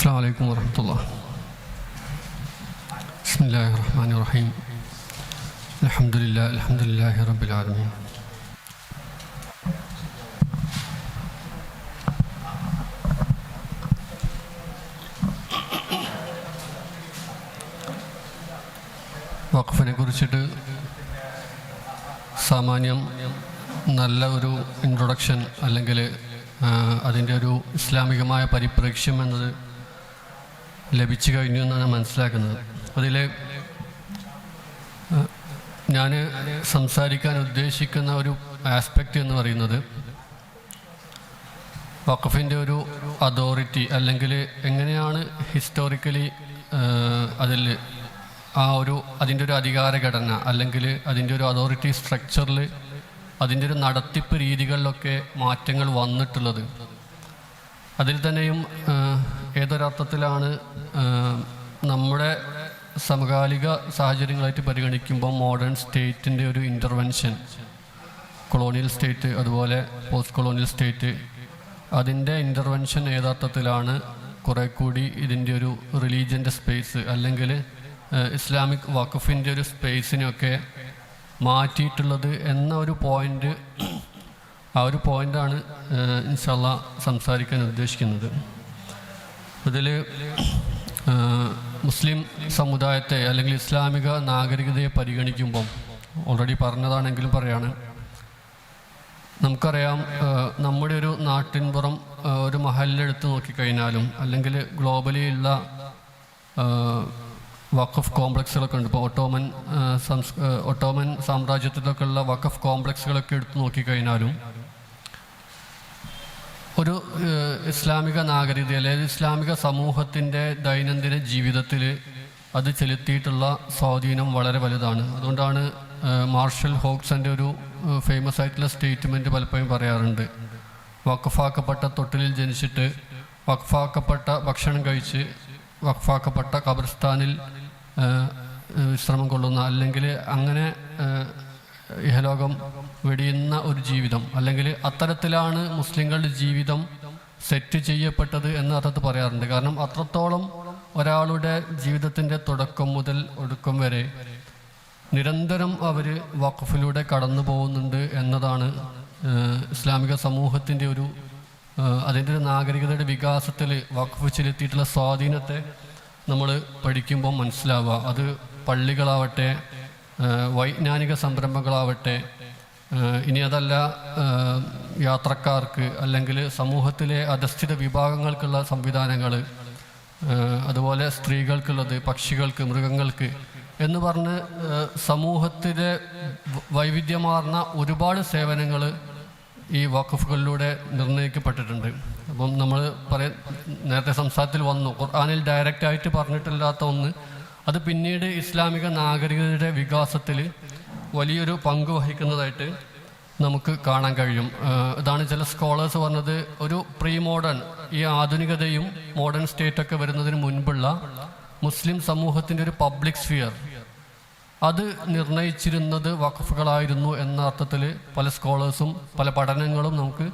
السلام عليكم ورحمة الله بسم الله الرحمن الرحيم الحمد لله الحمد لله رب العالمين വഖഫിനെ കുറിച്ചിട്ട് സാമാന്യം നല്ല ഒരു ഇൻട്രൊഡക്ഷൻ അല്ലെങ്കിൽ അതിൻ്റെ ഒരു ഇസ്ലാമികമായ പരിപ്രേക്ഷ്യം എന്നത് ലഭിച്ചു കഴിഞ്ഞു എന്നാണ് മനസ്സിലാക്കുന്നത്. അതിൽ ഞാൻ സംസാരിക്കാൻ ഉദ്ദേശിക്കുന്ന ഒരു ആസ്പെക്റ്റ് എന്ന് പറയുന്നത് വഖഫിന്റെ ഒരു അതോറിറ്റി അല്ലെങ്കിൽ എങ്ങനെയാണ് ഹിസ്റ്റോറിക്കലി അതിൽ ആ ഒരു അതിന്റെ ഒരു അധികാര ഘടന അല്ലെങ്കിൽ അതിന്റെ ഒരു അതോറിറ്റി സ്ട്രക്ചറിൽ അതിന്റെ ഒരു നടത്തിപ്പ് രീതികളിലൊക്കെ മാറ്റങ്ങൾ വന്നിട്ടുള്ളത്. അതിൽ തന്നെയും ഏതൊരർത്ഥത്തിലാണ് നമ്മുടെ സമകാലിക സാഹചര്യങ്ങളായിട്ട് പരിഗണിക്കുമ്പോൾ മോഡേൺ സ്റ്റേറ്റിന്റെ ഒരു ഇന്റർവെൻഷൻ കൊളോണിയൽ സ്റ്റേറ്റ് അതുപോലെ പോസ്റ്റ് കൊളോണിയൽ സ്റ്റേറ്റ് അതിന്റെ ഇന്റർവെൻഷൻ ഏതർത്ഥത്തിലാണ് കുറെ കൂടി ഇതിന്റെ ഒരു റിലീജിയന്റെ സ്പേസ് അല്ലെങ്കിൽ ഇസ്ലാമിക് വഖഫിന്റെ ഒരു സ്പേസിനെയൊക്കെ മാറ്റിയിട്ടുള്ളത് എന്ന ഒരു പോയിന്റ് ആ ഒരു പോയിന്റാണ് ഇൻഷല്ല സംസാരിക്കാൻ ഉദ്ദേശിക്കുന്നത്. ഇതിൽ മുസ്ലിം സമുദായത്തെ അല്ലെങ്കിൽ ഇസ്ലാമിക നാഗരികതയെ പരിഗണിക്കുമ്പം ഓൾറെഡി പറഞ്ഞതാണെങ്കിലും പറയാണ് നമുക്കറിയാം നമ്മുടെ ഒരു നാട്ടിൻപുറം ഒരു മഹലിലെടുത്ത് നോക്കിക്കഴിഞ്ഞാലും അല്ലെങ്കിൽ ഗ്ലോബലി ഉള്ള വഖഫ് കോംപ്ലക്സുകളൊക്കെ ഉണ്ട്. ഇപ്പോൾ ഒട്ടോമൻ സംസ് ഒട്ടോമൻ സാമ്രാജ്യത്തിലൊക്കെ ഉള്ള വഖഫ് കോംപ്ലക്സുകളൊക്കെ എടുത്ത് നോക്കിക്കഴിഞ്ഞാലും ഒരു ഏഹ്, ഇസ്ലാമിക നാഗരികത അല്ലെങ്കിൽ ഇസ്ലാമിക സമൂഹത്തിന്റെ ദൈനംദിന ജീവിതത്തിൽ അത് ചെലുത്തിയിട്ടുള്ള സ്വാധീനം വളരെ വലുതാണ്. അതുകൊണ്ടാണ് മാർഷൽ ഹോക്സന്റെ ഒരു ഫേമസ് ആയിട്ടുള്ള സ്റ്റേറ്റ്മെന്റ് പലപ്പോഴും പറയാറുണ്ട്. വഖഫാക്കപ്പെട്ട തൊട്ടിലിൽ ജനിച്ചിട്ട് വഖഫാക്കപ്പെട്ട ഭക്ഷണം കഴിച്ച് വഖഫാക്കപ്പെട്ട ഖബർസ്ഥാനിൽ ഏഹ്, വിശ്രമം കൊള്ളുന്ന അല്ലെങ്കിൽ അങ്ങനെ ഇഹലോകം വെടിയുന്ന ഒരു ജീവിതം അല്ലെങ്കിൽ അത്തരത്തിലാണ് മുസ്ലിങ്ങളുടെ ജീവിതം സെറ്റ് ചെയ്യപ്പെട്ടത് എന്ന് അർത്ഥത്ത് പറയാറുണ്ട്. കാരണം അത്രത്തോളം ഒരാളുടെ ജീവിതത്തിന്റെ തുടക്കം മുതൽ ഒടുക്കം വരെ നിരന്തരം അവർ വഖഫിലൂടെ കടന്നു പോകുന്നുണ്ട് എന്നതാണ് ഇസ്ലാമിക സമൂഹത്തിന്റെ ഒരു അതിന്റെ ഒരു നാഗരികതയുടെ വികാസത്തിൽ വഖഫ് ചെലുത്തിയിട്ടുള്ള സ്വാധീനത്തെ നമ്മൾ പഠിക്കുമ്പോൾ മനസ്സിലാവുക. അത് പള്ളികളാവട്ടെ വൈജ്ഞാനിക സംരംഭങ്ങളാവട്ടെ ഇനി അതല്ല യാത്രക്കാർക്ക് അല്ലെങ്കിൽ സമൂഹത്തിലെ അധസ്ഥിത വിഭാഗങ്ങൾക്കുള്ള സംവിധാനങ്ങൾ അതുപോലെ സ്ത്രീകൾക്കുള്ളത് പക്ഷികൾക്ക് മൃഗങ്ങൾക്ക് എന്ന് പറഞ്ഞ് സമൂഹത്തിലെ വൈവിധ്യമാർന്ന ഒരുപാട് സേവനങ്ങൾ ഈ വഖഫുകളിലൂടെ നിർണയിക്കപ്പെട്ടിട്ടുണ്ട് അപ്പം നമ്മൾ പറയ നേരത്തെ സംസാരത്തിൽ വന്നു ഖുർആാനിൽ ഡയറക്റ്റായിട്ട് പറഞ്ഞിട്ടില്ലാത്ത ഒന്ന് അത് പിന്നീട് ഇസ്ലാമിക നാഗരികതയുടെ വികാസത്തിൽ വലിയൊരു പങ്ക് വഹിക്കുന്നതായിട്ട് നമുക്ക് കാണാൻ കഴിയും. ഇതാണ് ചില സ്കോളേഴ്സ് പറഞ്ഞത് ഒരു പ്രീ മോഡേൺ ഈ ആധുനികതയും മോഡേൺ സ്റ്റേറ്റ് ഒക്കെ വരുന്നതിന് മുൻപുള്ള മുസ്ലിം സമൂഹത്തിന്റെ ഒരു പബ്ലിക് സ്ഫിയർ അത് നിർണയിച്ചിരുന്നത് വഖഫുകളായിരുന്നു എന്ന അർത്ഥത്തിൽ പല സ്കോളേഴ്സും പല പഠനങ്ങളും നമുക്ക്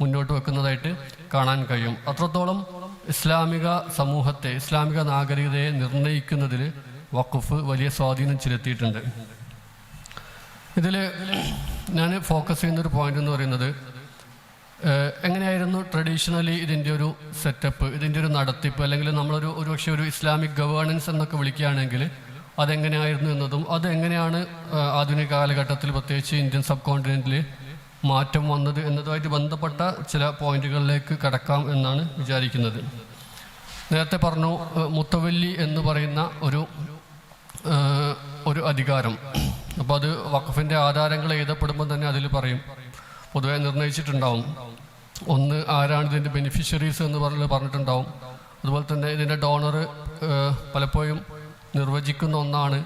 മുന്നോട്ട് വെക്കുന്നതായിട്ട് കാണാൻ കഴിയും. അത്രത്തോളം ഇസ്ലാമിക സമൂഹത്തെ ഇസ്ലാമിക നാഗരികതയെ നിർണയിക്കുന്നതിൽ വഖഫ് വലിയ സ്വാധീനം ചെലുത്തിയിട്ടുണ്ട്. ഇതിൽ ഞാൻ ഫോക്കസ് ചെയ്യുന്ന ഒരു പോയിന്റ് എന്ന് പറയുന്നത് എങ്ങനെയായിരുന്നു ട്രഡീഷണലി ഇതിന്റെ ഒരു സെറ്റപ്പ് ഇതിന്റെ ഒരു നടത്തിപ്പ് അല്ലെങ്കിൽ നമ്മളൊരു ഒരു പക്ഷേ ഒരു ഇസ്ലാമിക് ഗവേണൻസ് എന്നൊക്കെ വിളിക്കുകയാണെങ്കിൽ അതെങ്ങനെയായിരുന്നു എന്നതും അതെങ്ങനെയാണ് ആധുനിക കാലഘട്ടത്തിൽ പ്രത്യേകിച്ച് ഇന്ത്യൻ സബ് കോണ്ടിനെന്റിൽ മാറ്റം വന്നത് എന്നതുമായിട്ട് ബന്ധപ്പെട്ട ചില പോയിന്റുകളിലേക്ക് കടക്കാം എന്നാണ് വിചാരിക്കുന്നത്. നേരത്തെ പറഞ്ഞു മുത്തവല്ലി എന്ന് പറയുന്ന ഒരു ഒരു അധികാരം. അപ്പോൾ അത് വഖഫിന്റെ ആധാരങ്ങൾ എഴുതപ്പെടുമ്പോൾ തന്നെ അതിൽ പറയും. പൊതുവെ നിർണയിച്ചിട്ടുണ്ടാവും. ഒന്ന് ആരാണ് ഇതിന്റെ ബെനിഫിഷ്യറീസ് എന്ന് പറഞ്ഞ് പറഞ്ഞിട്ടുണ്ടാവും. അതുപോലെ തന്നെ ഇതിന്റെ ഡോണർ പലപ്പോഴും നിർവചിക്കുന്ന ഒന്നാണ്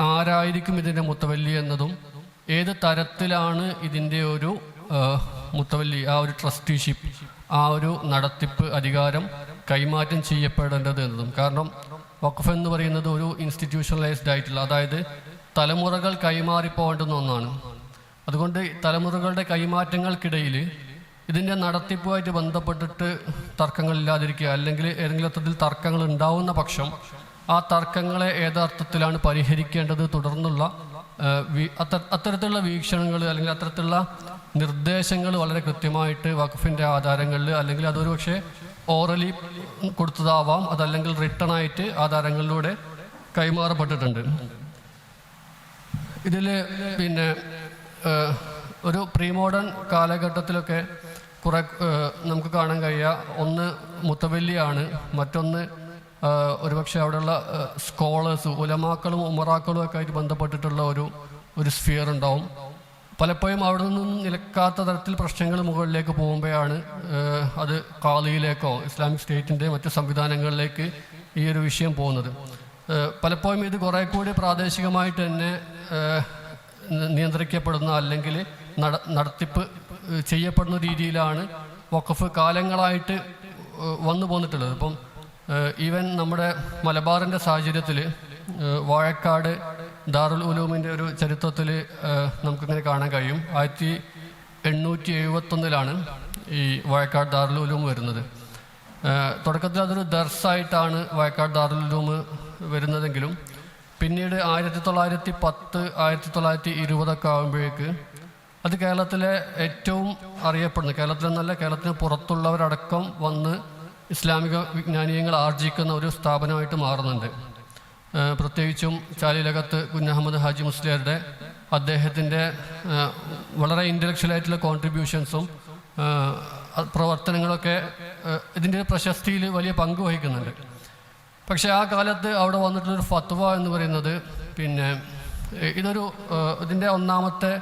ആരായിരിക്കും ഇതിന്റെ മുത്തവല്ലി എന്നതും ഏത് തരത്തിലാണ് ഇതിന്റെ ഒരു മുത്തവല്ലി ആ ഒരു ട്രസ്റ്റിഷിപ്പ് ആ ഒരു നടത്തിപ്പ് അധികാരം കൈമാറ്റം ചെയ്യപ്പെടേണ്ടത് എന്നതും. കാരണം വഖഫ് എന്ന് പറയുന്നത് ഒരു ഇൻസ്റ്റിറ്റ്യൂഷണലൈസ്ഡ് ആയിട്ടുള്ള അതായത് തലമുറകൾ കൈമാറി പോകേണ്ടുന്ന ഒന്നാണ്. അതുകൊണ്ട് തലമുറകളുടെ കൈമാറ്റങ്ങൾക്കിടയിൽ ഇതിന്റെ നടത്തിപ്പുമായിട്ട് ബന്ധപ്പെട്ടിട്ട് തർക്കങ്ങളില്ലാതിരിക്കുക അല്ലെങ്കിൽ ഏതെങ്കിലും അർത്ഥത്തിൽ തർക്കങ്ങൾ ഉണ്ടാവുന്ന പക്ഷം ആ തർക്കങ്ങളെ ഏതർത്ഥത്തിലാണ് പരിഹരിക്കേണ്ടത് തുടർന്നുള്ള അത്തരത്തിലുള്ള വീക്ഷണങ്ങൾ അല്ലെങ്കിൽ അത്തരത്തിലുള്ള നിർദ്ദേശങ്ങൾ വളരെ കൃത്യമായിട്ട് വഖഫിന്റെ ആധാരങ്ങളിൽ അല്ലെങ്കിൽ അതൊരു പക്ഷേ ഓറലി കൊടുത്തതാവാം. അതല്ലെങ്കിൽ റിട്ടേൺ ആയിട്ട് ആധാരങ്ങളിലൂടെ കൈമാറപ്പെട്ടിട്ടുണ്ട്. ഇതിൽ പിന്നെ ഒരു പ്രീ മോഡേൺ കാലഘട്ടത്തിലൊക്കെ കുറെ നമുക്ക് കാണാൻ കഴിയുക ഒന്ന് മുത്തവല്ലിയാണ് മറ്റൊന്ന് ഒരുപക്ഷെ അവിടെയുള്ള സ്കോളേഴ്സ് ഉലമാക്കളും ഉമറാക്കളും ഒക്കെ ആയിട്ട് ബന്ധപ്പെട്ടിട്ടുള്ള ഒരു ഒരു സ്ഫിയർ ഉണ്ടാവും. പലപ്പോഴും അവിടെ നിന്നും നിലക്കാത്ത തരത്തിൽ പ്രശ്നങ്ങൾ മുകളിലേക്ക് പോകുമ്പോഴാണ് അത് കാളിയിലേക്കോ ഇസ്ലാമിക് സ്റ്റേറ്റിന്റെ മറ്റു സംവിധാനങ്ങളിലേക്ക് ഈ ഒരു വിഷയം പോകുന്നത്. പലപ്പോഴും ഇത് കുറേ കൂടി പ്രാദേശികമായിട്ട് തന്നെ നിയന്ത്രിക്കപ്പെടുന്ന അല്ലെങ്കിൽ നട നടത്തിപ്പ് ചെയ്യപ്പെടുന്ന രീതിയിലാണ് വഖഫ് കാലങ്ങളായിട്ട് വന്നു പോന്നിട്ടുള്ളത്. ഇപ്പം ഈവൻ നമ്മുടെ മലബാറിന്റെ സാഹചര്യത്തിൽ വാഴക്കാട് ദാറുൽ ഉലൂമിന്റെ ഒരു ചരിത്രത്തിൽ നമുക്കിങ്ങനെ കാണാൻ കഴിയും. ആയിരത്തി എണ്ണൂറ്റി എഴുപത്തൊന്നിലാണ് ഈ വയക്കാട് ദാറുൽ ഉലൂം വരുന്നത്. തുടക്കത്തിൽ അതൊരു ദർസായിട്ടാണ് വയക്കാട് ദാറുൽ ഉലൂം വരുന്നതെങ്കിലും പിന്നീട് ആയിരത്തി തൊള്ളായിരത്തി പത്ത് ആയിരത്തി തൊള്ളായിരത്തി ഇരുപതൊക്കെ ആകുമ്പോഴേക്ക് അത് കേരളത്തിലെ ഏറ്റവും അറിയപ്പെടുന്ന കേരളത്തിൽ നിന്നല്ല കേരളത്തിന് പുറത്തുള്ളവരടക്കം വന്ന് ഇസ്ലാമിക വിജ്ഞാനീയങ്ങൾ ആർജിക്കുന്ന ഒരു സ്ഥാപനമായിട്ട് മാറുന്നുണ്ട്. പ്രത്യേകിച്ചും ചാലിലകത്ത് കുഞ്ഞഹമ്മദ് ഹാജി മുസ്ലിയാരുടെ അദ്ദേഹത്തിന്റെ വളരെ ഇന്റലക്ച്വൽ ആയിട്ടുള്ള കോൺട്രിബ്യൂഷൻസും പ്രവർത്തനങ്ങളൊക്കെ ഇതിന്റെ പ്രശസ്തിയിൽ വലിയ പങ്ക് വഹിക്കുന്നുണ്ട്. പക്ഷേ ആ കാലത്ത് അവിടെ വന്നിട്ടുള്ളൊരു ഫത്വ എന്ന് പറയുന്നത് പിന്നെ ഇതൊരു ഇതിന്റെ ഒന്നാമത്തെ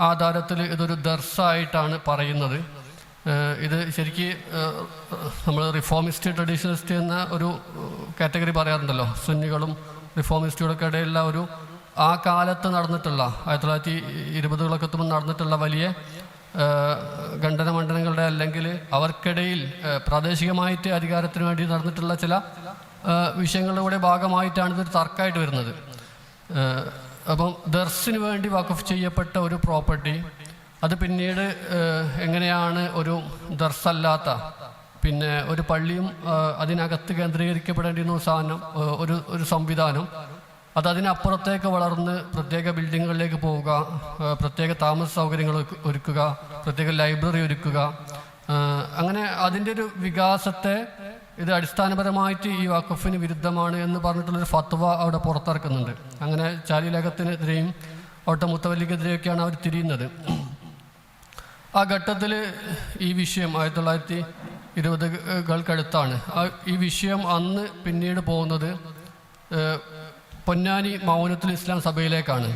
ആധാരത്തിൽ ഇതൊരു ദർസായിട്ടാണ് പറയുന്നത്. ഇത് ശരിക്ക് നമ്മൾ റിഫോമിസ്റ്റ് ട്രഡീഷണലിസ്റ്റ് എന്ന ഒരു കാറ്റഗറി പറയാറുണ്ടല്ലോ. സുന്നികളും റിഫോമിസ്റ്റുകളൊക്കെ ഇടയിലുള്ള ഒരു ആ കാലത്ത് നടന്നിട്ടുള്ള ആയിരത്തി തൊള്ളായിരത്തി ഇരുപതുകളൊക്കെ എത്തുമ്പോൾ നടന്നിട്ടുള്ള വലിയ ഖണ്ഡന മണ്ഡലങ്ങളുടെ അല്ലെങ്കിൽ അവർക്കിടയിൽ പ്രാദേശികമായിട്ട് അധികാരത്തിന് വേണ്ടി നടന്നിട്ടുള്ള ചില വിഷയങ്ങളുടെ ഭാഗമായിട്ടാണ് ഇതൊരു തർക്കമായിട്ട് വരുന്നത്. അപ്പം ദർസിന് വേണ്ടി വഖഫ് ചെയ്യപ്പെട്ട ഒരു പ്രോപ്പർട്ടി അത് പിന്നീട് എങ്ങനെയാണ് ഒരു ദർസല്ലാത്ത പിന്നെ ഒരു പള്ളിയും അതിനകത്ത് കേന്ദ്രീകരിക്കപ്പെടേണ്ടിയിരുന്ന ഒരു സാധനം ഒരു ഒരു സംവിധാനം അത് അതിനപ്പുറത്തേക്ക് വളർന്ന് പ്രത്യേക ബിൽഡിങ്ങുകളിലേക്ക് പോവുക പ്രത്യേക താമസ സൗകര്യങ്ങൾ ഒരുക്കുക പ്രത്യേക ലൈബ്രറി ഒരുക്കുക അങ്ങനെ അതിന്റെ ഒരു വികാസത്തെ ഇത് അടിസ്ഥാനപരമായിട്ട് ഈ വഖഫിന് വിരുദ്ധമാണ് എന്ന് പറഞ്ഞിട്ടുള്ളൊരു ഫത്വ അവിടെ പുറത്തിറക്കുന്നുണ്ട്. അങ്ങനെ ചാലിലകത്തിനെതിരെയും അവിടുത്തെ മുത്തവല്ലിക്കെതിരെയൊക്കെയാണ് അവർ തിരിയുന്നത്. ആ ഘട്ടത്തിൽ ഈ വിഷയം ആയിരത്തി തൊള്ളായിരത്തി ഇരുപതുകൾക്കടുത്താണ് ഈ വിഷയം അന്ന് പിന്നീട് പോകുന്നത് പൊന്നാനി മൗനത്തിൽ ഇസ്ലാം സഭയിലേക്കാണ്.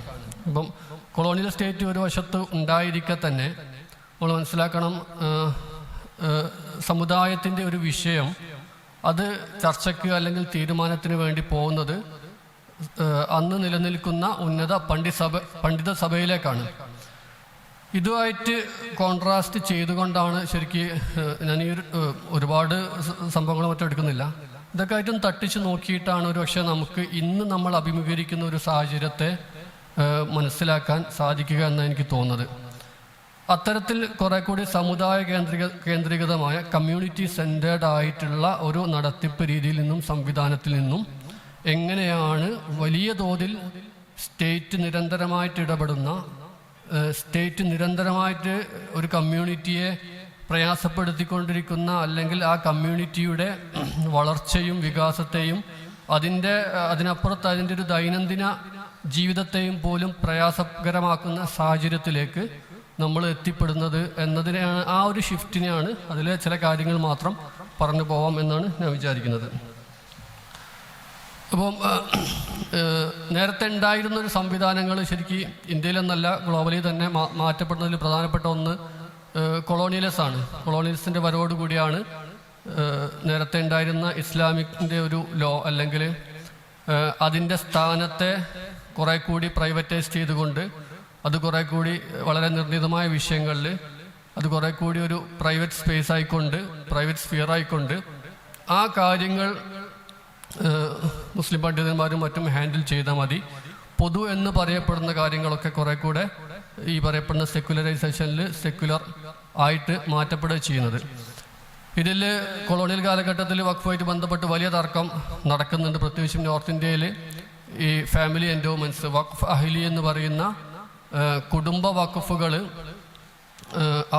ഇപ്പം കൊളോണിയൽ സ്റ്റേറ്റ് ഒരു വശത്ത് ഉണ്ടായിരിക്കെ തന്നെ നമ്മൾ മനസ്സിലാക്കണം സമുദായത്തിന്റെ ഒരു വിഷയം അത് ചർച്ചയ്ക്ക് അല്ലെങ്കിൽ തീരുമാനത്തിന് വേണ്ടി പോകുന്നത് അന്ന് നിലനിൽക്കുന്ന ഉന്നത പണ്ഡിത സഭ പണ്ഡിത സഭയിലേക്കാണ് ഇതുമായിട്ട് കോൺട്രാസ്റ്റ് ചെയ്തുകൊണ്ടാണ് ശരിക്ക് ഞാൻ ഈ ഒരുപാട് സംഭവങ്ങൾ മറ്റും എടുക്കുന്നില്ല. ഇതൊക്കെ ആയിട്ടും തട്ടിച്ച് നോക്കിയിട്ടാണ് ഒരു പക്ഷേ നമുക്ക് ഇന്ന് നമ്മൾ അഭിമുഖീകരിക്കുന്ന ഒരു സാഹചര്യത്തെ മനസ്സിലാക്കാൻ സാധിക്കുക എന്നാണ് എനിക്ക് തോന്നുന്നത്. അത്തരത്തിൽ കുറെ കൂടി സമുദായ കേന്ദ്രീക കേന്ദ്രീകൃതമായ കമ്മ്യൂണിറ്റി സെന്റേഡ് ആയിട്ടുള്ള ഒരു നടത്തിപ്പ് രീതിയിൽ നിന്നും സംവിധാനത്തിൽ നിന്നും എങ്ങനെയാണ് വലിയ തോതിൽ സ്റ്റേറ്റ് നിരന്തരമായിട്ട് ഇടപെടുന്ന സ്റ്റേറ്റ് നിരന്തരമായിട്ട് ഒരു കമ്മ്യൂണിറ്റിയെ പ്രയാസപ്പെടുത്തിക്കൊണ്ടിരിക്കുന്ന അല്ലെങ്കിൽ ആ കമ്മ്യൂണിറ്റിയുടെ വളർച്ചയും വികാസത്തെയും അതിന്റെ അതിനപ്പുറത്ത് അതിന്റെ ഒരു ദൈനംദിന ജീവിതത്തെയും പോലും പ്രയാസകരമാക്കുന്ന സാഹചര്യത്തിലേക്ക് നമ്മൾ എത്തിപ്പെടുന്നത് എന്നതിനെയാണ് ആ ഒരു ഷിഫ്റ്റിനെയാണ് അതിലെ ചില കാര്യങ്ങൾ മാത്രം പറഞ്ഞു പോവാം എന്നാണ് ഞാൻ വിചാരിക്കുന്നത്. അപ്പം നേരത്തെ ഉണ്ടായിരുന്ന ഒരു സംവിധാനങ്ങൾ ശരിക്കും ഇന്ത്യയിലെന്നല്ല ഗ്ലോബലി തന്നെ മാറ്റപ്പെടുന്നതിൽ പ്രധാനപ്പെട്ട ഒന്ന് കൊളോണിയലസ് ആണ് കൊളോണിയലിസത്തിന്റെ വരവോടുകൂടിയാണ് നേരത്തെ ഉണ്ടായിരുന്ന ഇസ്ലാമിക്കിന്റെ ഒരു ലോ അല്ലെങ്കിൽ അതിന്റെ സ്ഥാനത്തെ കുറെ കൂടി പ്രൈവറ്റൈസ് ചെയ്തുകൊണ്ട് അത് കുറെ കൂടി വളരെ നിർണിതമായ വിഷയങ്ങളിൽ അത് കുറെ കൂടി ഒരു പ്രൈവറ്റ് സ്പേസ് ആയിക്കൊണ്ട് പ്രൈവറ്റ് സ്ഫിയർ ആയിക്കൊണ്ട് ആ കാര്യങ്ങൾ മുസ്ലിം പണ്ഡിതന്മാരും മറ്റും ഹാൻഡിൽ ചെയ്താൽ മതി. പൊതു എന്ന് പറയപ്പെടുന്ന കാര്യങ്ങളൊക്കെ കുറെ കൂടെ ഈ പറയപ്പെടുന്ന സെക്യുലറൈസേഷനിൽ സെക്യുലർ ആയിട്ട് മാറ്റപ്പെടുക ചെയ്യുന്നത്. ഇതിൽ കൊളോണിയൽ കാലഘട്ടത്തിൽ വഖഫുമായിട്ട് ബന്ധപ്പെട്ട് വലിയ തർക്കം നടക്കുന്നുണ്ട്. പ്രത്യേകിച്ചും നോർത്ത് ഇന്ത്യയിൽ ഈ ഫാമിലി എൻഡോമെൻസ് വഖഫ് അഹിലി എന്ന് പറയുന്ന കുടുംബ വഖഫുകൾ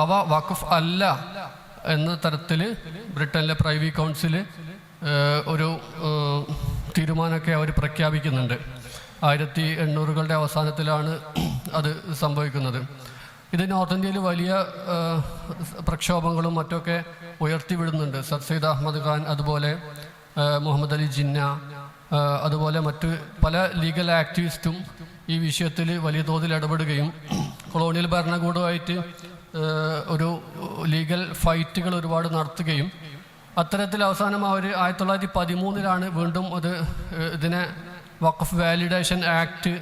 അവ വഖഫ് അല്ല എന്ന തരത്തിൽ ബ്രിട്ടനിലെ പ്രൈവറ്റ് കൗൺസിൽ ഒരു തീരുമാനമൊക്കെ അവർ പ്രഖ്യാപിക്കുന്നുണ്ട്. ആയിരത്തി എണ്ണൂറുകളുടെ അവസാനത്തിലാണ് അത് സംഭവിക്കുന്നത്. ഇത് നോർത്ത് ഇന്ത്യയിൽ വലിയ പ്രക്ഷോഭങ്ങളും മറ്റൊക്കെ ഉയർത്തിവിടുന്നുണ്ട്. സർ സയ്യിദ് അഹമ്മദ് ഖാൻ അതുപോലെ മുഹമ്മദ് അലി ജിന്ന അതുപോലെ മറ്റ് പല ലീഗൽ ആക്ടിവിസ്റ്റും ഈ വിഷയത്തിൽ വലിയ തോതിൽ ഇടപെടുകയും കൊളോണിയൽ ഭരണകൂടമായിട്ട് ഒരു ലീഗൽ ഫൈറ്റുകൾ ഒരുപാട് നടത്തുകയും അത്തരത്തിൽ അവസാനം അവർ ആയിരത്തി തൊള്ളായിരത്തി പതിമൂന്നിലാണ് വീണ്ടും അത് ഇതിനെ വഖഫ് വാലിഡേഷൻ ആക്ട്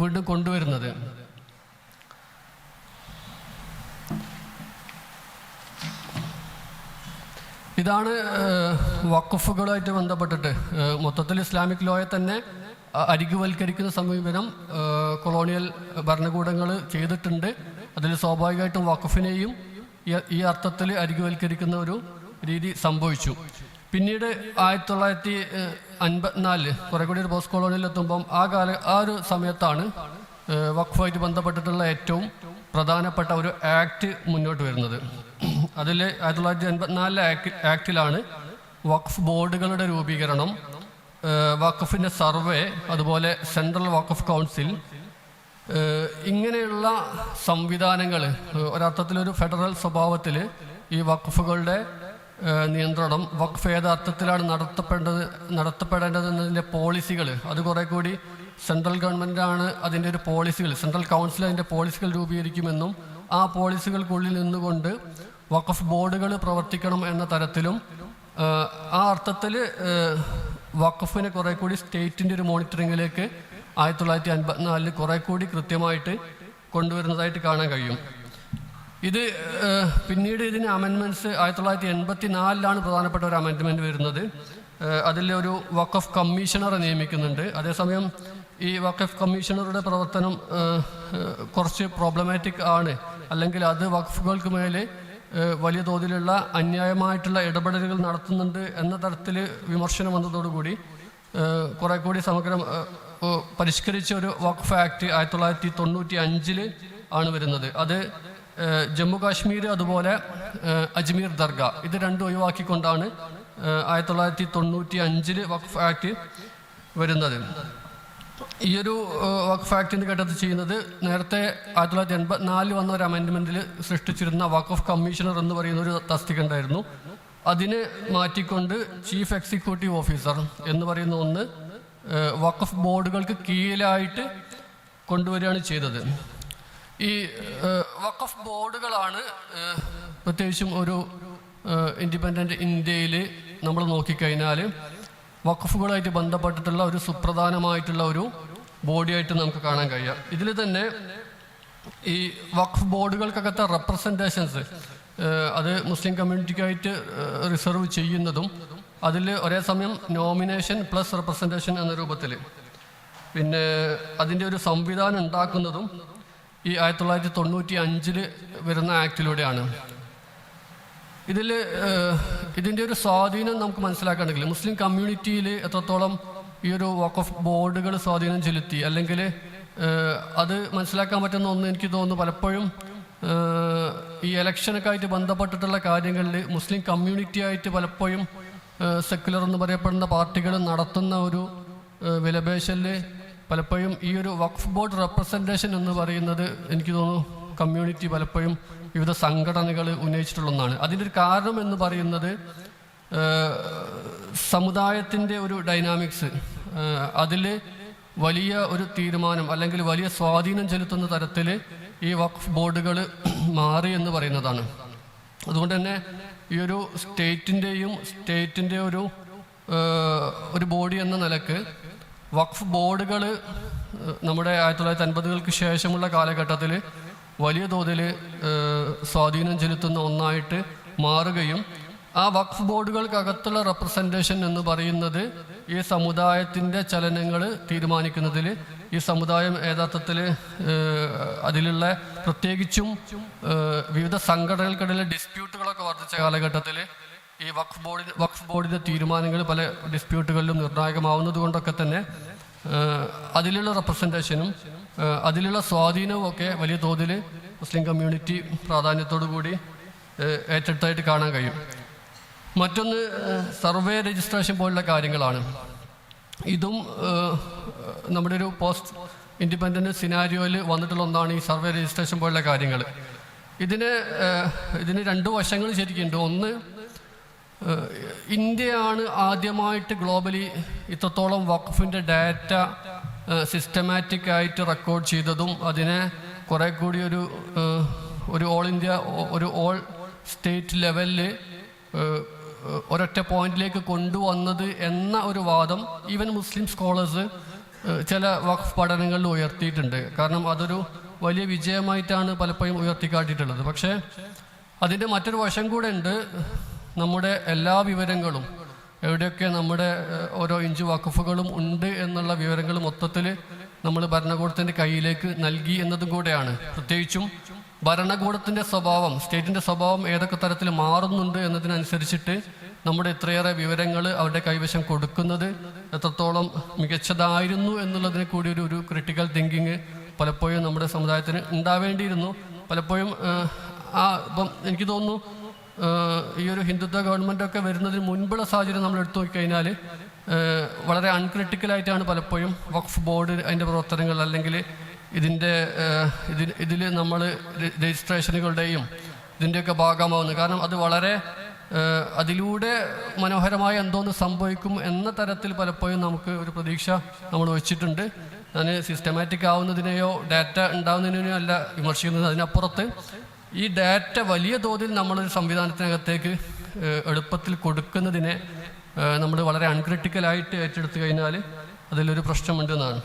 വീണ്ടും കൊണ്ടുവരുന്നത്. ഇതാണ് വഖഫുകളായിട്ട് ബന്ധപ്പെട്ടിട്ട് മൊത്തത്തിൽ ഇസ്ലാമിക് ലോയെ തന്നെ അരികുവൽക്കരിക്കുന്ന സമീപനം കൊളോണിയൽ ഭരണകൂടങ്ങൾ ചെയ്തിട്ടുണ്ട്. അതിൽ സ്വാഭാവികമായിട്ടും വഖഫിനെയും ഈ അർത്ഥത്തിൽ അരികുവൽക്കരിക്കുന്ന ഒരു രീതി സംഭവിച്ചു. പിന്നീട് ആയിരത്തി തൊള്ളായിരത്തി അൻപത്തിനാലിൽ കുറെ കൂടി ഒരു പോസ്റ്റ് കോളോണിയിലെത്തുമ്പം ആ കാല ആ ഒരു സമയത്താണ് വഖഫുമായിട്ട് ബന്ധപ്പെട്ടിട്ടുള്ള ഏറ്റവും പ്രധാനപ്പെട്ട ഒരു ആക്ട് മുന്നോട്ട് വരുന്നത്. അതിൽ ആയിരത്തി തൊള്ളായിരത്തി അൻപത്തിനാലിലെ ആക്ട് ആക്ടിലാണ് വഖഫ് ബോർഡുകളുടെ രൂപീകരണം വഖഫിന്റെ സർവേ അതുപോലെ സെൻട്രൽ വഖഫ് കൗൺസിൽ ഇങ്ങനെയുള്ള സംവിധാനങ്ങൾ ഒരർത്ഥത്തിലൊരു ഫെഡറൽ സ്വഭാവത്തിൽ ഈ വഖഫുകളുടെ നിയന്ത്രണം. വഖഫ് ഏത് അർത്ഥത്തിലാണ് നടത്തപ്പെടേണ്ടത് നടത്തപ്പെടേണ്ടതെന്നതിന്റെ പോളിസികൾ അത് കുറെ കൂടി സെൻട്രൽ ഗവൺമെന്റാണ് അതിന്റെ ഒരു പോളിസികൾ സെൻട്രൽ കൗൺസിൽ അതിന്റെ പോളിസികൾ രൂപീകരിക്കുമെന്നും ആ പോളിസികൾക്കുള്ളിൽ നിന്നുകൊണ്ട് വഖഫ് ബോർഡുകൾ പ്രവർത്തിക്കണം എന്ന തരത്തിലും ആ അർത്ഥത്തിൽ വഖഫിനെ കുറെ കൂടി സ്റ്റേറ്റിന്റെ ഒരു മോണിറ്ററിങ്ങിലേക്ക് ആയിരത്തി തൊള്ളായിരത്തി അൻപത്തിനാലിൽ കുറെ കൂടി കൃത്യമായിട്ട് കൊണ്ടുവരുന്നതായിട്ട് കാണാൻ കഴിയും. ഇത് പിന്നീട് ഇതിന് അമെൻമെന്റ്സ് ആയിരത്തി തൊള്ളായിരത്തി എൺപത്തി നാലിലാണ് പ്രധാനപ്പെട്ട ഒരു അമെൻമെന്റ് വരുന്നത്. അതിൽ ഒരു വഖഫ് കമ്മീഷണറെ നിയമിക്കുന്നുണ്ട്. അതേസമയം ഈ വഖഫ് കമ്മീഷണറുടെ പ്രവർത്തനം കുറച്ച് പ്രോബ്ലമാറ്റിക് ആണ്. അല്ലെങ്കിൽ അത് വഖഫുകൾക്ക് മേലെ വലിയ തോതിലുള്ള അന്യായമായിട്ടുള്ള ഇടപെടലുകൾ നടത്തുന്നുണ്ട് എന്ന തരത്തിൽ വിമർശനം വന്നതോടുകൂടി കുറെ കൂടി സമഗ്രം പരിഷ്കരിച്ച ഒരു വഖഫ് ആക്ട് ആയിരത്തി തൊള്ളായിരത്തി തൊണ്ണൂറ്റി അഞ്ചിൽ ആണ് വരുന്നത്. അത് ജമ്മു കാശ്മീർ അതുപോലെ അജ്മീർ ദർഗ. ഇത് രണ്ടും ഒഴിവാക്കിക്കൊണ്ടാണ് ആയിരത്തി തൊള്ളായിരത്തി തൊണ്ണൂറ്റി അഞ്ചിൽ വഖഫ് ആക്ട് വരുന്നത്. ഈയൊരു വഖഫ് ആക്ടിന്റെ ഘട്ടത്തിൽ ചെയ്യുന്നത് നേരത്തെ ആയിരത്തി തൊള്ളായിരത്തി എൺപത്തിനാലിൽ വന്ന ഒരു അമെൻഡ്മെന്റിൽ സൃഷ്ടിച്ചിരുന്ന വഖഫ് കമ്മീഷണർ എന്ന് പറയുന്ന ഒരു തസ്തിക ഉണ്ടായിരുന്നു. അതിനെ മാറ്റിക്കൊണ്ട് ചീഫ് എക്സിക്യൂട്ടീവ് ഓഫീസർ എന്ന് പറയുന്ന ഒന്ന് വഖഫ് ബോർഡുകൾക്ക് കീഴിലായിട്ട് കൊണ്ടുവരികയാണ് ചെയ്തത്. ഈ വഖഫ് ബോർഡുകളാണ് പ്രത്യേകിച്ചും ഒരു ഇൻഡിപെൻഡന്റ് ഇന്ത്യയിൽ നമ്മൾ നോക്കിക്കഴിഞ്ഞാൽ വഖഫുകളായിട്ട് ബന്ധപ്പെട്ടിട്ടുള്ള ഒരു സുപ്രധാനമായിട്ടുള്ള ഒരു ബോഡിയായിട്ട് നമുക്ക് കാണാൻ കഴിയാം. ഇതിൽ തന്നെ ഈ വഖഫ് ബോർഡുകൾക്കകത്തെ റെപ്രസെന്റേഷൻസ് അത് മുസ്ലിം കമ്മ്യൂണിറ്റിക്കായിട്ട് റിസർവ് ചെയ്യുന്നതും അതിൽ ഒരേ സമയം നോമിനേഷൻ പ്ലസ് റെപ്രസെന്റേഷൻ എന്ന രൂപത്തിൽ പിന്നെ അതിന്റെ ഒരു സംവിധാനം ഉണ്ടാക്കുന്നതും ഈ ആയിരത്തി തൊള്ളായിരത്തി തൊണ്ണൂറ്റി അഞ്ചിൽ വരുന്ന ആക്ടിലൂടെയാണ്. ഇതിൽ ഇതിന്റെ ഒരു സ്വാധീനം നമുക്ക് മനസ്സിലാക്കണമെങ്കിൽ മുസ്ലിം കമ്മ്യൂണിറ്റിയിൽ എത്രത്തോളം ഈ ഒരു വഖഫ് ബോർഡുകൾ സ്വാധീനം ചെലുത്തി അല്ലെങ്കിൽ അത് മനസ്സിലാക്കാൻ പറ്റുന്ന ഒന്ന് എനിക്ക് തോന്നുന്നു പലപ്പോഴും ഈ ഇലക്ഷനൊക്കെ ആയിട്ട് ബന്ധപ്പെട്ടിട്ടുള്ള കാര്യങ്ങളിൽ മുസ്ലിം കമ്മ്യൂണിറ്റി ആയിട്ട് പലപ്പോഴും സെക്യുലർ എന്ന് പറയപ്പെടുന്ന പാർട്ടികൾ നടത്തുന്ന ഒരു വിലപേശലിൽ പലപ്പോഴും ഈ ഒരു വഖഫ് ബോർഡ് റെപ്രസെന്റേഷൻ എന്ന് പറയുന്നത് എനിക്ക് തോന്നുന്നു കമ്മ്യൂണിറ്റി പലപ്പോഴും വിവിധ സംഘടനകൾ ഉന്നയിച്ചിട്ടുള്ള ഒന്നാണ്. അതിന്റെ ഒരു കാരണം എന്ന് പറയുന്നത് സമുദായത്തിന്റെ ഒരു ഡൈനാമിക്സ് അതിൽ വലിയ ഒരു തീരുമാനം അല്ലെങ്കിൽ വലിയ സ്വാധീനം ചെലുത്തുന്ന തരത്തിൽ ഈ വഖഫ് ബോർഡുകൾ മാറി എന്ന് പറയുന്നതാണ്. അതുകൊണ്ട് തന്നെ ഈ ഒരു സ്റ്റേറ്റിന്റെയും സ്റ്റേറ്റിന്റെ ഒരു ഒരു ബോഡി എന്ന നിലയ്ക്ക് വഖഫ് ബോർഡുകൾ നമ്മുടെ ആയിരത്തി തൊള്ളായിരത്തി അൻപതുകൾക്ക് ശേഷമുള്ള കാലഘട്ടത്തിൽ വലിയ തോതിൽ സ്വാധീനം ചെലുത്തുന്ന ഒന്നായിട്ട് മാറുകയും ആ വഖഫ് ബോർഡുകൾക്കകത്തുള്ള റെപ്രസെന്റേഷൻ എന്ന് പറയുന്നത് ഈ സമുദായത്തിന്റെ ചലനങ്ങൾ തീരുമാനിക്കുന്നതിൽ ഈ സമുദായം യഥാർത്ഥത്തിൽ അതിലുള്ള പ്രത്യേകിച്ചും വിവിധ സംഘടനകൾക്കിടയിലെ ഡിസ്പ്യൂട്ടുകളൊക്കെ വർദ്ധിച്ച കാലഘട്ടത്തിൽ ഈ വഖഫ് ബോർഡിന് വഖഫ് ബോർഡിന്റെ തീരുമാനങ്ങൾ പല ഡിസ്പ്യൂട്ടുകളിലും നിർണായകമാവുന്നത് കൊണ്ടൊക്കെ തന്നെ അതിലുള്ള റെപ്രസെന്റേഷനും അതിലുള്ള സ്വാധീനവും ഒക്കെ വലിയ തോതിൽ മുസ്ലിം കമ്മ്യൂണിറ്റി പ്രാധാന്യത്തോടു കൂടി ഏറ്റെടുത്തായിട്ട് കാണാൻ കഴിയും. മറ്റൊന്ന് സർവേ രജിസ്ട്രേഷൻ പോലുള്ള കാര്യങ്ങളാണ്. ഇതും നമ്മുടെ ഒരു പോസ്റ്റ് ഇൻഡിപെൻഡന്റ് സിനാരിയോയിൽ വന്നിട്ടുള്ള ഒന്നാണ് ഈ സർവേ രജിസ്ട്രേഷൻ പോലുള്ള കാര്യങ്ങൾ. ഇതിന് ഇതിന് രണ്ട് വശങ്ങൾ ശരിക്കുണ്ട്. ഒന്ന് ഇന്ത്യയാണ് ആദ്യമായിട്ട് ഗ്ലോബലി ഇത്രത്തോളം വഖഫിന്റെ ഡാറ്റ സിസ്റ്റമാറ്റിക് ആയിട്ട് റെക്കോർഡ് ചെയ്തതും അതിനെ കുറേ കൂടി ഒരു ഒരു ഓൾ ഇന്ത്യ ഒരു ഓൾ സ്റ്റേറ്റ് ലെവലിൽ ഒരൊറ്റ പോയിന്റിലേക്ക് കൊണ്ടുവന്നത് എന്ന ഒരു വാദം ഈവൻ മുസ്ലിം സ്കോളേഴ്സ് ചില വഖഫ് പഠനങ്ങളിൽ ഉയർത്തിയിട്ടുണ്ട്. കാരണം അതൊരു വലിയ വിജയമായിട്ടാണ് പലപ്പോഴും ഉയർത്തിക്കാട്ടിയിട്ടുള്ളത്. പക്ഷേ അതിന്റെ മറ്റൊരു വശം കൂടെ ഉണ്ട്. നമ്മുടെ എല്ലാ വിവരങ്ങളും എവിടെയൊക്കെ നമ്മുടെ ഓരോ ഇഞ്ച് വഖഫുകളും ഉണ്ട് എന്നുള്ള വിവരങ്ങൾ മൊത്തത്തിൽ നമ്മൾ ഭരണകൂടത്തിന്റെ കയ്യിലേക്ക് നൽകി എന്നതും കൂടെയാണ്. പ്രത്യേകിച്ചും ഭരണകൂടത്തിന്റെ സ്വഭാവം സ്റ്റേറ്റിന്റെ സ്വഭാവം ഏതൊക്കെ തരത്തിൽ മാറുന്നുണ്ട് എന്നതിനനുസരിച്ചിട്ട് നമ്മുടെ ഇത്രയേറെ വിവരങ്ങൾ അവരുടെ കൈവശം കൊടുക്കുന്നത് എത്രത്തോളം മികച്ചതായിരുന്നു എന്നുള്ളതിനെ കൂടി ഒരു ഒരു ക്രിട്ടിക്കൽ തിങ്കിങ് പലപ്പോഴും നമ്മുടെ സമുദായത്തിന് ഉണ്ടാവേണ്ടിയിരുന്നു. പലപ്പോഴും ആ ഇപ്പം എനിക്ക് തോന്നുന്നു ഈ ഒരു ഹിന്ദുത്വ ഗവൺമെന്റൊക്കെ വരുന്നതിന് മുൻപുള്ള സാഹചര്യം നമ്മൾ എടുത്തു നോക്കിക്കഴിഞ്ഞാൽ വളരെ അൺക്രിട്ടിക്കലായിട്ടാണ് പലപ്പോഴും വഖഫ് ബോർഡ് അതിന്റെ പ്രവർത്തനങ്ങൾ അല്ലെങ്കിൽ ഇതിന്റെ ഇതിൽ ഇതിൽ നമ്മൾ രജിസ്ട്രേഷനുകളുടെയും ഇതിന്റെയൊക്കെ ഭാഗമാവുന്നു കാരണം അത് വളരെ അതിലൂടെ മനോഹരമായ എന്തോന്ന് സംഭവിക്കും എന്ന തരത്തിൽ പലപ്പോഴും നമുക്ക് ഒരു പ്രതീക്ഷ നമ്മൾ വെച്ചിട്ടുണ്ട്. അതിന് സിസ്റ്റമാറ്റിക് ആവുന്നതിനെയോ ഡാറ്റ ഉണ്ടാവുന്നതിനെയോ അല്ല വിമർശിക്കുന്നത്. അതിനപ്പുറത്ത് ഈ ഡാറ്റ വലിയ തോതിൽ നമ്മൾ സംവിധാനത്തിനകത്തേക്ക് എളുപ്പത്തിൽ കൊടുക്കുന്നതിനെ നമ്മൾ വളരെ അൺക്രിട്ടിക്കലായിട്ട് ഏറ്റെടുത്തു കഴിഞ്ഞാൽ അതിലൊരു പ്രശ്നമുണ്ടെന്നാണ്.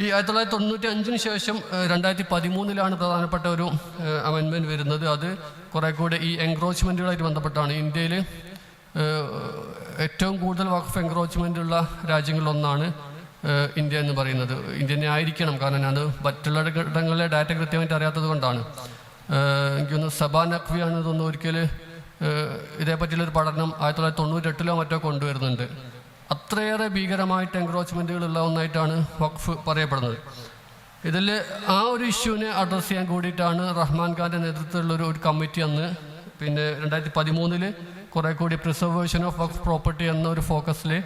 ഈ ആയിരത്തി തൊള്ളായിരത്തി തൊണ്ണൂറ്റി അഞ്ചിന് ശേഷം രണ്ടായിരത്തി പതിമൂന്നിലാണ് പ്രധാനപ്പെട്ട ഒരു അമെൻമെന്റ് വരുന്നത്. അത് കുറേ കൂടെ ഈ എൻക്രോച്ച്മെന്റുകളായിട്ട് ബന്ധപ്പെട്ടാണ്. ഇന്ത്യയിൽ ഏറ്റവും കൂടുതൽ വഖഫ് എൻക്രോച്ച്മെന്റ് ഉള്ള രാജ്യങ്ങളിലൊന്നാണ് ഇന്ത്യ എന്ന് പറയുന്നത്. ഇന്ത്യനെ ആയിരിക്കണം. കാരണം ഞാൻ മറ്റുള്ള ഇടങ്ങളിലെ ഡാറ്റ കൃത്യമായിട്ട് അറിയാത്തത് കൊണ്ടാണ്. എനിക്കൊന്ന് സബാ നഖ്വിയാണ് തോന്നുന്നു ഒരിക്കൽ ഇതേപ്പറ്റിയുള്ളൊരു പഠനം ആയിരത്തി തൊള്ളായിരത്തി തൊണ്ണൂറ്റെട്ടിലോ മറ്റോ കൊണ്ടുവരുന്നുണ്ട്. അത്രയേറെ ഭീകരമായിട്ട് എൻക്രോച്ച്മെന്റുകളുള്ള ഒന്നായിട്ടാണ് വഖഫ് പറയപ്പെടുന്നത്. ഇതിൽ ആ ഒരു ഇഷ്യൂവിനെ അഡ്രസ്സ് ചെയ്യാൻ കൂടിയിട്ടാണ് റഹ്മാൻ ഖാന്റെ നേതൃത്വത്തിലുള്ള ഒരു കമ്മിറ്റി അന്ന് പിന്നെ രണ്ടായിരത്തി പതിമൂന്നിൽ കുറേ കൂടി പ്രിസർവേഷൻ ഓഫ് വഖഫ് പ്രോപ്പർട്ടി എന്ന ഒരു ഫോക്കസിൽ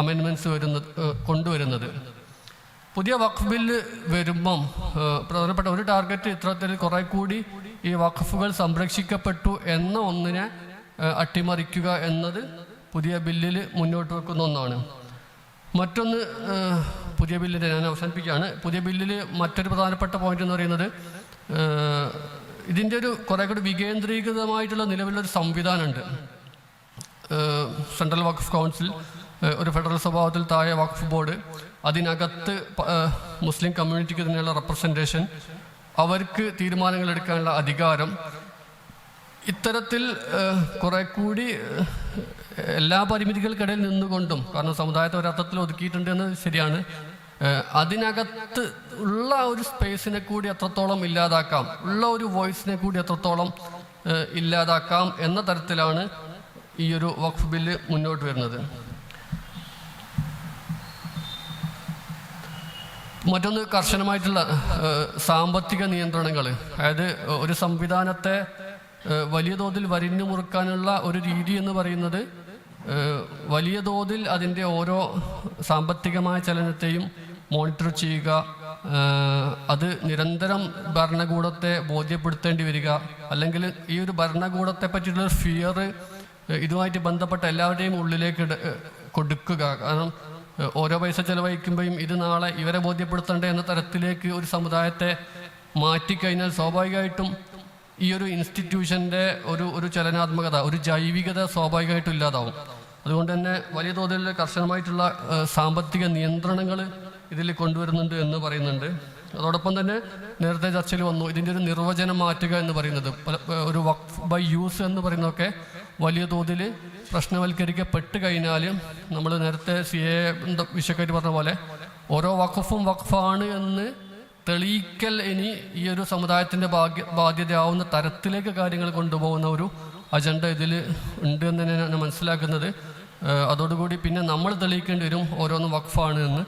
അമെൻമെന്റ്സ് വരുന്നത് കൊണ്ടുവരുന്നത്. പുതിയ വഖഫ് ബില്ല് വരുമ്പം പ്രധാനപ്പെട്ട ഒരു ടാർഗറ്റ് ഇത്തരത്തിൽ കുറെ കൂടി ഈ വഖഫുകൾ സംരക്ഷിക്കപ്പെട്ടു എന്ന ഒന്നിനെ അട്ടിമറിക്കുക എന്നത് പുതിയ ബില്ലിൽ മുന്നോട്ട് വെക്കുന്ന ഒന്നാണ്. മറ്റൊന്ന് പുതിയ ബില്ലിൽ ഞാൻ അവസാനിപ്പിക്കുകയാണ്. പുതിയ ബില്ലിൽ മറ്റൊരു പ്രധാനപ്പെട്ട പോയിന്റ് എന്ന് പറയുന്നത് ഇതിന്റെ ഒരു കുറെ കൂടി വികേന്ദ്രീകൃതമായിട്ടുള്ള നിലവിലൊരു സംവിധാനമുണ്ട്. സെൻട്രൽ വഖഫ് കൗൺസിൽ ഒരു ഫെഡറൽ സ്വഭാവത്തിൽ താഴെ വഖഫ് ബോർഡ് അതിനകത്ത് മുസ്ലിം കമ്മ്യൂണിറ്റിക്ക് തന്നെയുള്ള റെപ്രസെന്റേഷൻ അവർക്ക് തീരുമാനങ്ങൾ എടുക്കാനുള്ള അധികാരം ഇത്തരത്തിൽ കുറെ കൂടി എല്ലാ പരിമിതികൾക്കിടയിൽ നിന്നുകൊണ്ടും കാരണം സമുദായത്തെ ഒരർത്ഥത്തിൽ ഒതുക്കിയിട്ടുണ്ട് എന്ന് ശരിയാണ് അതിനകത്ത് ഉള്ള ഒരു സ്പേസിനെ കൂടി എത്രത്തോളം ഇല്ലാതാക്കാം ഉള്ള ഒരു വോയിസിനെ കൂടി എത്രത്തോളം ഇല്ലാതാക്കാം എന്ന തരത്തിലാണ് ഈ ഒരു വഖഫ് ബില്ല് മുന്നോട്ട് വരുന്നത്. മറ്റൊന്ന് കർശനമായിട്ടുള്ള സാമ്പത്തിക നിയന്ത്രണങ്ങൾ അതായത് ഒരു സംവിധാനത്തെ വലിയ തോതിൽ വരിഞ്ഞു മുറുക്കാനുള്ള ഒരു രീതി എന്ന് പറയുന്നത് വലിയ തോതിൽ അതിന്റെ ഓരോ സാമ്പത്തികമായ ചലനത്തെയും മോണിറ്റർ ചെയ്യുക അത് നിരന്തരം ഭരണകൂടത്തെ ബോധ്യപ്പെടുത്തേണ്ടി വരിക അല്ലെങ്കിൽ ഈ ഒരു ഭരണകൂടത്തെ പറ്റിയിട്ടുള്ള ഫിയർ ഇതുമായിട്ട് ബന്ധപ്പെട്ട എല്ലാവരുടെയും ഉള്ളിലേക്ക് കൊടുക്കുക. കാരണം ഓരോ പൈസ ചെലവഴിക്കുമ്പോഴും ഇത് നാളെ ഇവരെ ബോധ്യപ്പെടുത്തണ്ടേ എന്ന തരത്തിലേക്ക് ഒരു സമുദായത്തെ മാറ്റിക്കഴിഞ്ഞാൽ സ്വാഭാവികമായിട്ടും ഈ ഒരു ഇൻസ്റ്റിറ്റ്യൂഷന്റെ ഒരു ഒരു ചലനാത്മകത ഒരു ജൈവികത സ്വാഭാവികമായിട്ടും ഇല്ലാതാവും. അതുകൊണ്ട് തന്നെ വലിയ തോതിൽ കർശനമായിട്ടുള്ള സാമ്പത്തിക നിയന്ത്രണങ്ങൾ ഇതിൽ കൊണ്ടുവരുന്നുണ്ട് എന്ന് പറയുന്നുണ്ട്. അതോടൊപ്പം തന്നെ നേരത്തെ ചർച്ചയിൽ വന്നു ഇതിന്റെ ഒരു നിർവചനം മാറ്റുക എന്ന് പറയുന്നത് ഒരു വക്ഫ് ബൈ യൂസ് എന്ന് പറയുന്നതൊക്കെ വലിയ തോതിൽ പ്രശ്നവൽക്കരിക്കപ്പെട്ട് കഴിഞ്ഞാൽ നമ്മൾ നേരത്തെ സി എ വിശ്വക്കാരി പറഞ്ഞ പോലെ ഓരോ വഖഫും വഖഫാണ് എന്ന് തെളിയിക്കൽ ഇനി ഈ ഒരു സമുദായത്തിന്റെ ഭാഗ്യ ബാധ്യതയാവുന്ന തരത്തിലേക്ക് കാര്യങ്ങൾ കൊണ്ടുപോകുന്ന ഒരു അജണ്ട ഇതിൽ ഉണ്ട് എന്ന് ഞാൻ മനസ്സിലാക്കുന്നത്. അതോടുകൂടി പിന്നെ നമ്മൾ തെളിയിക്കേണ്ടി വരും ഓരോന്നും വഖഫാണ് എന്ന്.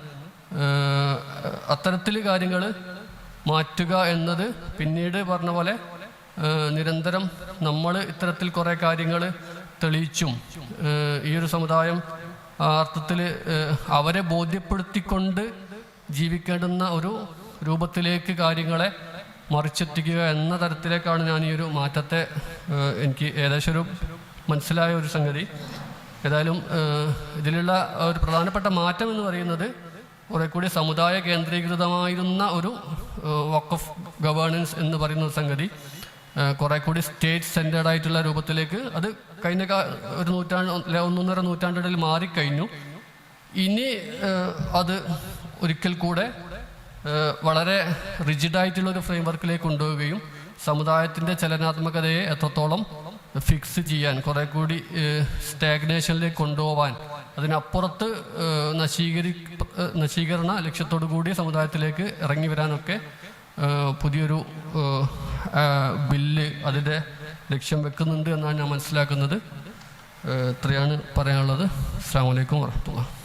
അത്തരത്തിൽ കാര്യങ്ങൾ മാറ്റുക എന്നത് പിന്നീട് പറഞ്ഞ പോലെ നിരന്തരം നമ്മൾ ഇത്തരത്തിൽ കുറേ കാര്യങ്ങൾ തെളിയിച്ചും ഈ ഒരു സമുദായം അർത്ഥത്തിൽ അവരെ ബോധ്യപ്പെടുത്തിക്കൊണ്ട് ജീവിക്കേണ്ടുന്ന ഒരു രൂപത്തിലേക്ക് കാര്യങ്ങളെ മറിച്ചെത്തിക്കുക എന്ന തരത്തിലേക്കാണ് ഞാൻ ഈ ഒരു മാറ്റത്തെ എനിക്ക് ഏകദേശം ഒരു മനസ്സിലായ ഒരു സംഗതി. ഏതായാലും ഇതിലുള്ള ഒരു പ്രധാനപ്പെട്ട മാറ്റം എന്ന് പറയുന്നത് കുറെ കൂടി സമുദായ കേന്ദ്രീകൃതമായിരുന്ന ഒരു വക്ക് വഖഫ് ഗവേണൻസ് എന്ന് പറയുന്ന സംഗതി. കുറെ കൂടി സ്റ്റേറ്റ് സെന്റേഡ് ആയിട്ടുള്ള രൂപത്തിലേക്ക് അത് കഴിഞ്ഞ ഒരു നൂറ്റാണ്ട് ഒന്നൊന്നര നൂറ്റാണ്ടിടയിൽ മാറിക്കഴിഞ്ഞു. ഇനി അത് ഒരിക്കൽ കൂടെ വളരെ റിജിഡായിട്ടുള്ള ഒരു ഫ്രെയിം കൊണ്ടുപോവുകയും സമുദായത്തിന്റെ ചലനാത്മകതയെ എത്രത്തോളം ഫിക്സ് ചെയ്യാൻ കുറെ കൂടി സ്റ്റാഗ്നേഷനിലേക്ക് കൊണ്ടുപോകാൻ അതിനപ്പുറത്ത് നശീകരി നശീകരണ ലക്ഷ്യത്തോടു കൂടി സമുദായത്തിലേക്ക് ഇറങ്ങി വരാനൊക്കെ പുതിയൊരു ബില്ല് അതിന്റെ ലക്ഷ്യം വെക്കുന്നുണ്ട് എന്നാണ് ഞാൻ മനസ്സിലാക്കുന്നത്. ഇത്രയാണ് പറയാനുള്ളത്. അസ്സാം വലൈക്കും വർഹമുല്ല